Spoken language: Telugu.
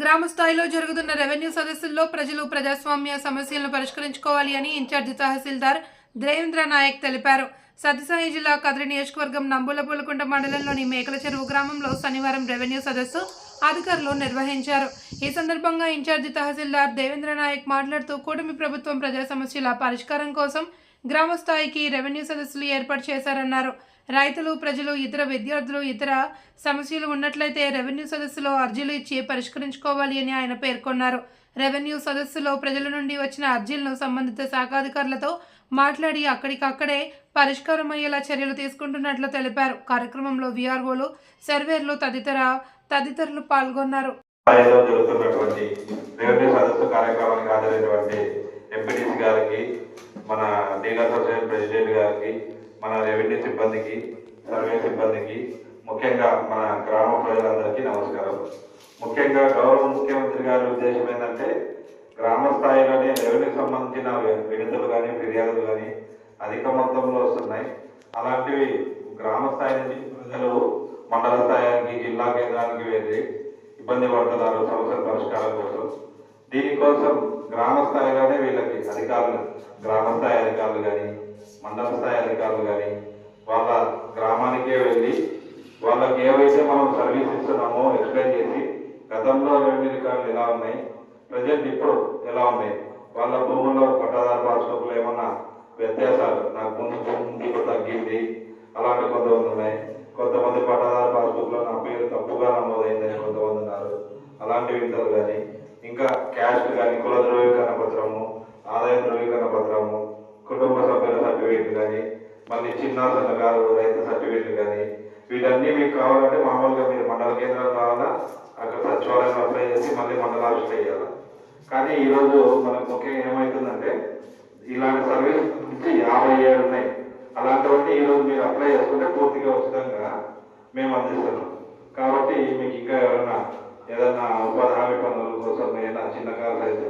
గ్రామ స్థాయిలో జరుగుతున్న రెవెన్యూ సదస్సుల్లో ప్రజలు ప్రజాస్వామ్య సమస్యలను పరిష్కరించుకోవాలి అని ఇన్ఛార్జి తహసీల్దార్ దేవేంద్ర నాయక్ తెలిపారు. సత్యసాయి జిల్లా కదిరి నియోజకవర్గం నంబులపూలకుంట మండలంలోని మేకల చెరువు గ్రామంలో శనివారం రెవెన్యూ సదస్సు అధికారులు నిర్వహించారు. ఈ సందర్భంగా ఇన్ఛార్జి తహసీల్దార్ దేవేంద్ర నాయక్ మాట్లాడుతూ కూటమి ప్రభుత్వం ప్రజా సమస్యల పరిష్కారం కోసం గ్రామ స్థాయికి రెవెన్యూ సదస్సులు ఏర్పాటు చేశారన్నారు. రైతులు ప్రజలు ఇతర విద్యార్థులు ఇతర సమస్యలు ఉన్నట్లయితే రెవెన్యూ సదస్సులో అర్జీలు ఇచ్చి పరిష్కరించుకోవాలి అని ఆయన పేర్కొన్నారు. రెవెన్యూ సదస్సులో ప్రజల నుండి వచ్చిన అర్జీలను సంబంధిత శాఖాధికారులతో మాట్లాడి అక్కడికక్కడే పరిష్కారం అయ్యేలా చర్యలు తీసుకుంటున్నట్లు తెలిపారు. కార్యక్రమంలో విఆర్ఓలు సర్వేర్లు తదితర తదితరులు పాల్గొన్నారు. కార్యక్రమానికి గారికి మన ప్రెసిడెంట్ గారికి మన రెవెన్యూ సిబ్బందికి సర్వే సిబ్బందికి ముఖ్యంగా మన గ్రామ ప్రజలందరికీ నమస్కారం. ముఖ్యంగా గౌరవ ముఖ్యమంత్రి గారి ఉద్దేశం ఏంటంటే గ్రామ స్థాయిలోనే రెవెన్యూ సంబంధించిన వినతులు కానీ ఫిర్యాదులు కానీ అధిక మొత్తంలో వస్తున్నాయి. అలాంటివి గ్రామ స్థాయి నుంచి ప్రజలు మండల స్థాయికి జిల్లా కేంద్రానికి వెళ్ళి ఇబ్బంది పడుతున్నారు సమస్యల పరిష్కారం కోసం. దీనికోసం గ్రామ స్థాయిలోనే వీళ్ళకి అధికారులు గ్రామ స్థాయి అధికారులు కానీ మండల స్థాయి అధికారులు కానీ వాళ్ళ గ్రామానికే వెళ్ళి వాళ్ళకి ఏవైతే మనం సర్వీస్ ఇస్తున్నామో ఎక్స్ప్లెయిన్ చేసి గతంలో రెవెన్యూ రికార్డులు ఎలా ఉన్నాయి ప్రజెంట్ ఇప్పుడు ఎలా ఉన్నాయి వాళ్ళ భూముల్లో పట్టాదారు పాస్బుక్లు ఏమన్నా వ్యత్యాసాలు నాకు ముందు భూమి తగ్గింది అలాంటి కొంతమంది ఉన్నాయి. కొంతమంది పట్టాదారు పాస్బుక్లో నా పేరు తప్పుగా నమోదైందని కొంతమంది ఉన్నారు. అలాంటి వింతలు కానీ ఇంకా క్యాస్ట్ కానీ కుల చిన్నారుల గారు రైతు సర్టిఫికేట్ కానీ వీటన్నీ మీకు కావాలంటే మామూలుగా మీరు మండల కేంద్రం కావాలా అక్కడ సచివాలయం అప్లై చేసి మళ్ళీ మండల ఆఫీస్లో వేయాలి కానీ ఈరోజు మనకు ముఖ్యంగా ఏమవుతుందంటే ఇలాంటి సర్వీస్ నుంచి యాభై ఏడు ఉన్నాయి. అలాంటివన్నీ ఈరోజు మీరు అప్లై చేసుకుంటే పూర్తిగా ఉచితంగా మేము అందిస్తున్నాం. కాబట్టి మీకు ఇంకా ఎవరైనా ఏదైనా ఉపాధి హామీ పనుల కోసం ఏదైనా చిన్న కారు అయితే